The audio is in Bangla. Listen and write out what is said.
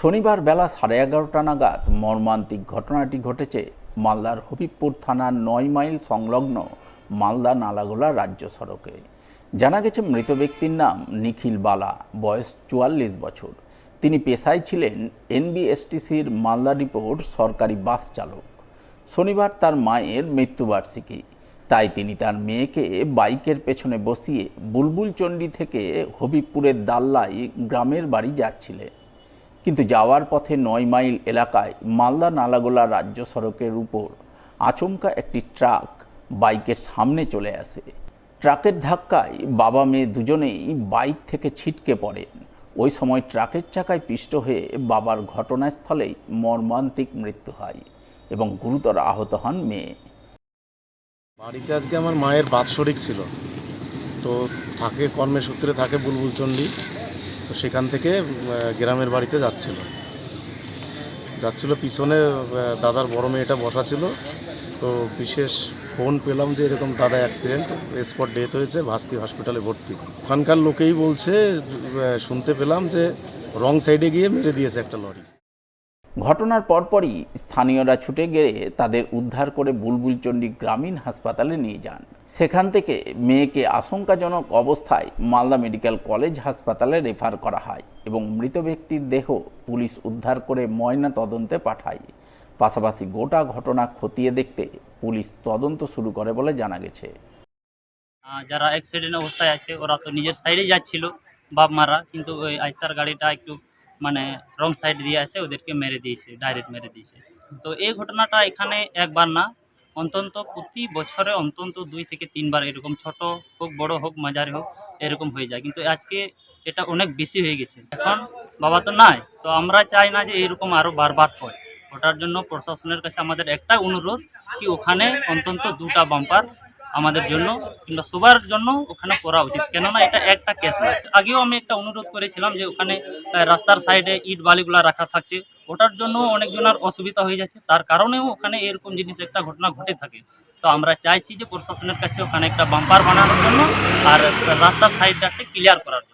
শনিবার বেলা সাড়ে এগারোটা নাগাদ মর্মান্তিক ঘটনাটি ঘটেছে মালদার হবিবপুর থানার নয় মাইল সংলগ্ন মালদা নালাগোলা রাজ্য সড়কে। জানা গেছে মৃত ব্যক্তির নাম নিখিল বালা, বয়স চুয়াল্লিশ বছর। তিনি পেশায় ছিলেন এনবিএসটিসির মালদা ডিপোর সরকারি বাস চালক। শনিবার তার মায়ের মৃত্যুবার্ষিকী। তাই তিনি তার মেয়েকে বাইকের পেছনে বসিয়ে বুলবুলচণ্ডী থেকে হবিবপুরের দাল্লাই গ্রামের বাড়ি যাচ্ছিলেন। কিন্তু যাওয়ার পথে নয় মাইল এলাকায় মালদা নালাগোলা রাজ্য সড়কের উপর আচমকা একটি ট্রাক বাইকের সামনে চলে আসে। ট্রাকের ধাক্কায় বাবা মেয়ে দুজনেই বাইক থেকে ছিটকে পড়েন। ওই সময় ট্রাকের চাকায় পিষ্ট হয়ে বাবার ঘটনাস্থলেই মর্মান্তিক মৃত্যু হয় এবং গুরুতর আহত হন মেয়ে। বাড়িতে আজকে আমার মায়ের বাৎসরিক ছিল। তো থাকে কর্মের সূত্রে থাকে বুলবুলচণ্ডী তো সেখান থেকে গ্রামের বাড়িতে যাচ্ছিল। যাচ্ছিল পিছনে দাদার বড় মেয়েটা বসা ছিল। তো বিশেষ ফোন পেলাম যে এরকম দাদা অ্যাক্সিডেন্ট স্পট ডেথ হয়েছে, ভাস্তি হসপিটালে ভর্তি। ওখানকার লোকেই বলছে শুনতে পেলাম যে রং সাইডে গিয়ে মেরে দিয়েছে একটা লরি ঘটনার পরপরই স্থানীয়রা ছুটে গিয়ে তাদের উদ্ধার করে বুলবুলচণ্ডী গ্রামীণ হাসপাতালে নিয়ে যান। সেখান থেকে মেয়েকে আশঙ্কাজনক অবস্থায় মালদা মেডিকেল কলেজ হাসপাতালে রেফার করা হয় এবং মৃত ব্যক্তির দেহ পুলিশ উদ্ধার করে ময়না তদন্তে পাঠায়। পাশাপাশি গোটা ঘটনা খতিয়ে দেখতে পুলিশ তদন্ত শুরু করে বলে জানা গেছে। যারা অ্যাক্সিডেন্ট অবস্থায় আছে, ওরা তো নিজের সাইডে যাচ্ছিল বাপ মারা কিন্তু ওই আইসার গাড়িটা একটু মানে রং সাইড দিয়ে আসে ওদেরকে মেরে দিয়েছে ডাইরেক্ট মেরে দিয়েছে। তো এই ঘটনাটা এখানে একবার না, অন্তত প্রতি বছরে অন্তত দুই থেকে তিনবার এরকম ছোট হোক, বড় হোক, মাঝারি হোক, এরকম হয়ে যায়। কিন্তু আজকে এটা অনেক বেশি হয়ে গেছে। এখন বাবা তো নাই, তো আমরা চাই না যে এরকম আরও বারবার হয়। ওটার জন্য প্রশাসনের কাছে আমাদের একটা অনুরোধ, কি ওখানে অন্তত দুটা বাম্পার আমাদের জন্য কিংবা সবার জন্য ওখানে করা উচিত। কেননা এটা একটা কেস না। আগেও আমি একটা অনুরোধ করেছিলাম যে ওখানে রাস্তার সাইডে ইট বালিগুলা রাখা থাকছে। ওটার জন্য অনেকজনের অসুবিধা হয়ে যাচ্ছে। তার কারণেও ওখানে এরকম জিনিস একটা ঘটনা ঘটে থাকে। তো আমরা চাইছি যে প্রশাসনের কাছে ওখানে একটা বাম্পার বানানোর জন্য আর রাস্তার সাইডটাকে ক্লিয়ার করার